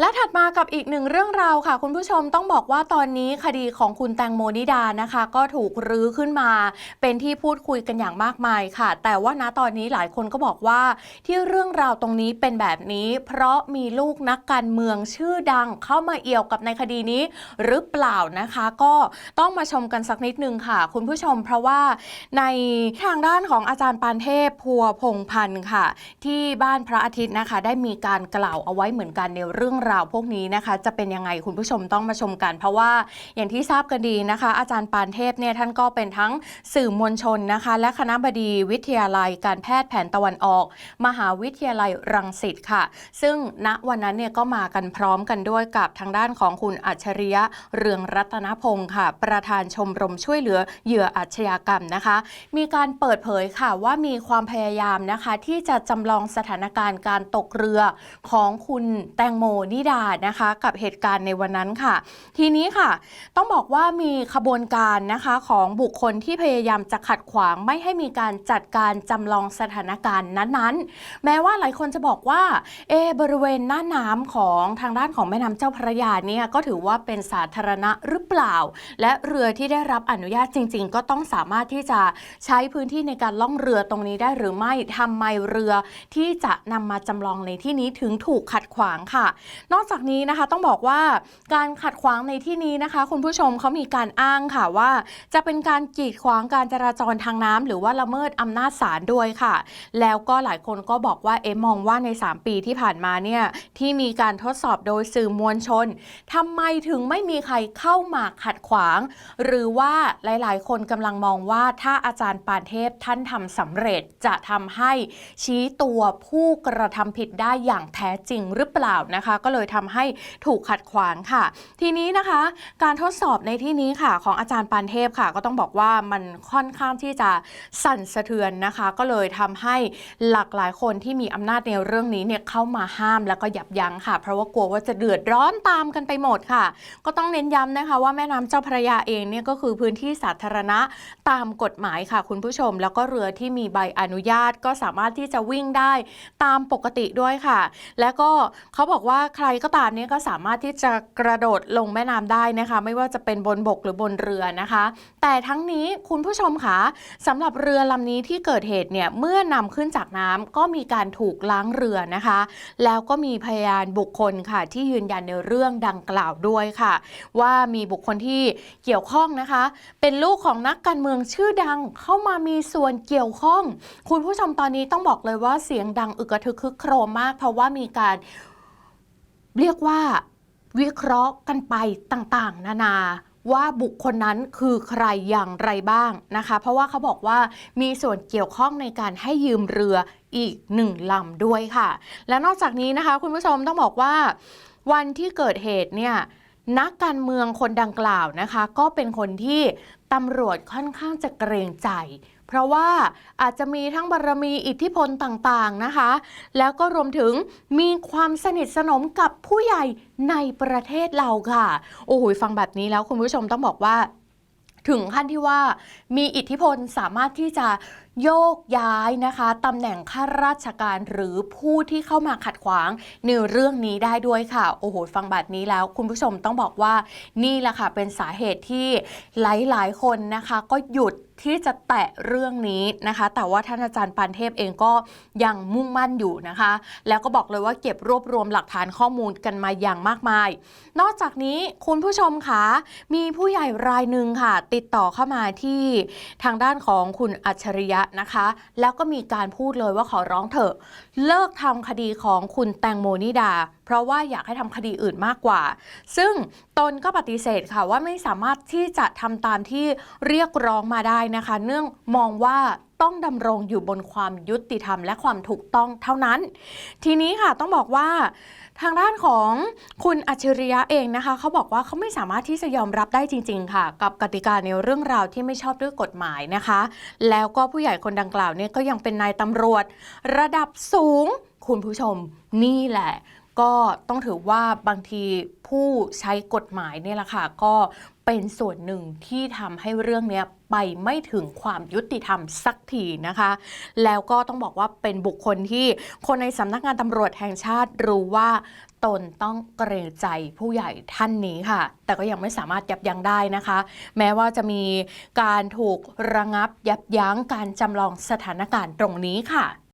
และถัดมากับอีกหนึ่งเรื่องราวค่ะ คุณผู้ชมต้องบอกว่าตอนนี้คดีของคุณแตงโมนิดานะคะ ก็ถูกรื้อขึ้นมา เป็นที่พูดคุยกันอย่างมากมายค่ะ แต่ว่าณตอนนี้หลายคนก็บอกว่า ที่เรื่องราวตรงนี้เป็นแบบนี้ เพราะมีลูกนักการเมืองชื่อดังเข้ามาเอี่ยวกับในคดีนี้ หรือเปล่านะคะ ก็ต้องมาชมกันสักนิดนึงค่ะ คุณผู้ชม เพราะว่าในทางด้านของอาจารย์ปานเทพพัวพงพันธ์ค่ะ ที่บ้านพระอาทิตย์นะคะ ได้มีการกล่าวเอาไว้เหมือนกันในเรื่องราวพวกนี้นะคะ จะเป็นยังไงคุณผู้ชมต้องมาชมกัน เพราะว่าอย่างที่ทราบกันดีนะคะ อาจารย์ปานเทพเนี่ยท่านก็เป็นทั้งสื่อมวลชนนะคะ และคณะบดีวิทยาลัยการแพทย์แผนตะวันออก มหาวิทยาลัยรังสิตค่ะ ซึ่งณวันนั้นเนี่ยก็มากันพร้อมกันด้วยกับทางด้านของคุณอัจฉริยะเรืองรัตนพงศ์ค่ะ ประธานชมรมช่วยเหลือเหยื่ออาชญากรรมนะคะ มีการเปิดเผยค่ะว่ามีความพยายามนะคะ ที่จะจำลองสถานการณ์การตกเรือของคุณแตงโมนดานะคะ กับเหตุการณ์ในวันนั้นค่ะ ทีนี้ค่ะ ต้องบอกว่ามีขบวนการนะคะของบุคคลที่พยายามจะขัดขวางไม่ให้มีการจัดการจำลองสถานการณ์นั้นๆ แม้ว่าหลายคนจะบอกว่าเอบริเวณหน้าน้ำของทางด้านของแม่น้ำเจ้าพระยาเนี่ยก็ถือว่าเป็นสาธารณะหรือเปล่า และเรือที่ได้รับอนุญาตจริง ๆ ก็ต้องสามารถที่จะใช้พื้นที่ในการล่องเรือตรงนี้ได้หรือไม่ทำไมเรือที่จะนำมาจำลองในที่นี้ถึงถูกขัดขวางค่ะนอกจากนี้นะคะต้องบอกว่าการขัดขวางในที่นี้นะคะ คุณผู้ชมเขามีการอ้างค่ะว่า จะเป็นการกีดขวางการจราจรทางน้ำหรือว่าละเมิดอำนาจศาลด้วยค่ะ แล้วก็หลายคนก็บอกว่าเอมองว่าใน 3 ปีที่ผ่านมาเนี่ยที่มีการทดสอบโดยสื่อมวลชนทำไมถึงไม่มีใครเข้ามาขัดขวาง หรือว่าหลายๆ คนกำลังมองว่าถ้าอาจารย์ปานเทพท่านทำสำเร็จจะทำให้ชี้ตัวผู้กระทำผิดได้อย่างแท้จริงหรือเปล่านะคะก็เลยลยทำให้ถูกขัดขวางค่ะ ทีนี้นะคะ การทดสอบในที่นี้ค่ะ ของอาจารย์ปานเทพค่ะ ก็ต้องบอกว่ามันค่อนข้างที่จะสั่นสะเทือนนะคะ ก็เลยทำให้หลากหลายคนที่มีอำนาจในเรื่องนี้เนี่ยเข้ามาห้ามแล้วก็ยับยั้งค่ะ เพราะว่ากลัวว่าจะเดือดร้อนตามกันไปหมดค่ะ ก็ต้องเน้นย้ำนะคะว่าแม่น้ำเจ้าพระยาเองเนี่ยก็คือพื้นที่สาธารณะตามกฎหมายค่ะ คุณผู้ชม แล้วก็เรือที่มีใบอนุญาตก็สามารถที่จะวิ่งได้ตามปกติด้วยค่ะ และก็เขาบอกว่าใครก็ตามเนี่ยก็สามารถที่จะกระโดดลงแม่น้ำได้นะคะ ไม่ว่าจะเป็นบนบกหรือบนเรือนะคะ แต่ทั้งนี้คุณผู้ชมคะสำหรับเรือลำนี้ที่เกิดเหตุเนี่ยเมื่อนำขึ้นจากน้ำก็มีการถูกล้างเรือนะคะ แล้วก็มีพยานบุคคลค่ะ ที่ยืนยันในเรื่องดังกล่าวด้วยค่ะ ว่ามีบุคคลที่เกี่ยวข้องนะคะ เป็นลูกของนักการเมืองชื่อดังเข้ามามีส่วนเกี่ยวข้อง คุณผู้ชมตอนนี้ต้องบอกเลยว่าเสียงดังอึกกระทึกคึกโครมมาก เพราะว่ามีการ เรียกว่าวิเคราะห์กันไปต่างๆ นานาว่าบุคคลนั้นคือใครอย่างไรบ้างนะคะ เพราะว่าเขาบอกว่ามีส่วนเกี่ยวข้องในการให้ยืมเรืออีกหนึ่งลำด้วยค่ะ และนอกจากนี้นะคะ คุณผู้ชมต้องบอกว่า วันที่เกิดเหตุเนี่ยนักการเมืองคนดังกล่าวนะคะ ก็เป็นคนที่ตำรวจค่อนข้างจะเกรงใจ เพราะว่าอาจจะมีทั้งบารมีอิทธิพลต่างๆนะคะ แล้วก็รวมถึงมีความสนิทสนมกับผู้ใหญ่ในประเทศเราค่ะ โอ้โหฟังแบบนี้แล้วคุณผู้ชมต้องบอกว่า ถึงขั้นที่ว่ามีอิทธิพลสามารถที่จะ โยกย้ายนะคะตำแหน่งข้าราชการหรือผู้ที่เข้ามาขัดขวางในเรื่องนี้ได้ด้วยค่ะ โอ้โห ฟังแบบนี้แล้ว คุณผู้ชมต้องบอกว่านี่แหละค่ะเป็นสาเหตุที่หลายๆ คนนะคะก็หยุดที่จะแตะเรื่องนี้นะคะ แต่ว่าท่านอาจารย์ปานเทพเองก็ยังมุ่งมั่นอยู่นะคะ แล้วก็บอกเลยว่าเก็บรวบรวมหลักฐานข้อมูลกันมาอย่างมากมาย นอกจากนี้คุณผู้ชมคะมีผู้ใหญ่รายหนึ่งค่ะ ติดต่อเข้ามาที่ทางด้านของคุณอัจฉริยะนะคะ แล้วก็มีการพูดเลยว่าขอร้องเถอะ เลิกทำคดีของคุณแตงโมนิดา เพราะว่าอยากให้ทำคดีอื่นมากกว่า ซึ่งตนก็ปฏิเสธค่ะว่าไม่สามารถที่จะทำตามที่เรียกร้องมาได้นะคะ เนื่องมองว่าต้องดำรงอยู่บนความยุติธรรมและความถูกต้องเท่านั้น ทีนี้ค่ะต้องบอกว่าทางด้านของคุณอัจฉริยะเองนะคะ เขาบอกว่าเขาไม่สามารถที่จะยอมรับได้จริง ๆ ค่ะ กับกติกาในเรื่องราวที่ไม่ชอบด้วยกฎหมายนะคะ แล้วก็ผู้ใหญ่คนดังกล่าวเนี่ยก็ยังเป็นนายตำรวจ ระดับสูง คุณผู้ชมนี่แหละ ก็ต้องถือว่าบางทีผู้ใช้กฎหมายเนี่ยแหละค่ะก็เป็นส่วนหนึ่งที่ทำให้เรื่องนี้ไปไม่ถึงความยุติธรรมสักทีนะคะ แล้วก็ต้องบอกว่าเป็นบุคคลที่คนในสำนักงานตำรวจแห่งชาติรู้ว่าตนต้องเกรงใจผู้ใหญ่ท่านนี้ค่ะ แต่ก็ยังไม่สามารถยับยั้งได้นะคะ แม้ว่าจะมีการถูกระงับยับยั้งการจำลองสถานการณ์ตรงนี้ค่ะ